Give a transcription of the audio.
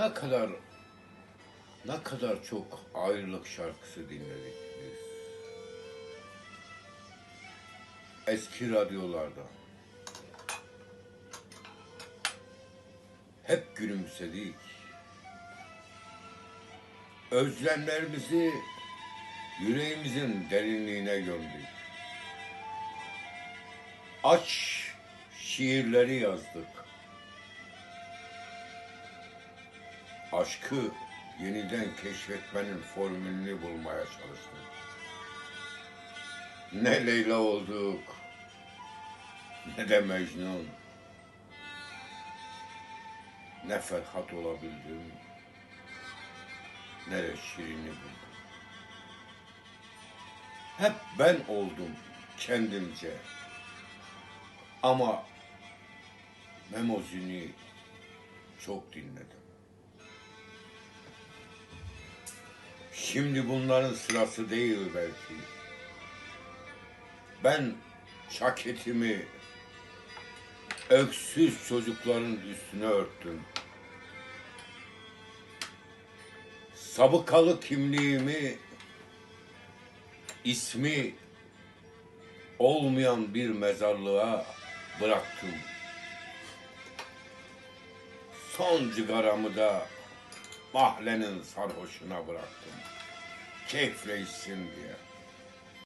Ne kadar ne kadar çok ayrılık şarkısı dinledik biz. Eski radyolarda. Hep gülümsedik. Özlemlerimizi yüreğimizin derinliğine gömdük. Aç şiirleri yazdık. Aşkı yeniden keşfetmenin formülünü bulmaya çalıştık. Ne Leyla olduk, ne de Mecnun. Ne Ferhat olabildim, ne de Şirin'i buldum. Hep ben oldum kendimce. Ama Memozin'i çok dinledim. Şimdi bunların sırası değil belki. Ben ceketimi öksüz çocukların üstüne örttüm. Sabıkalı kimliğimi, ismi olmayan bir mezarlığa bıraktım. Son cigaramı da mahallenin sarhoşuna bıraktım. Keyifle içsin diye.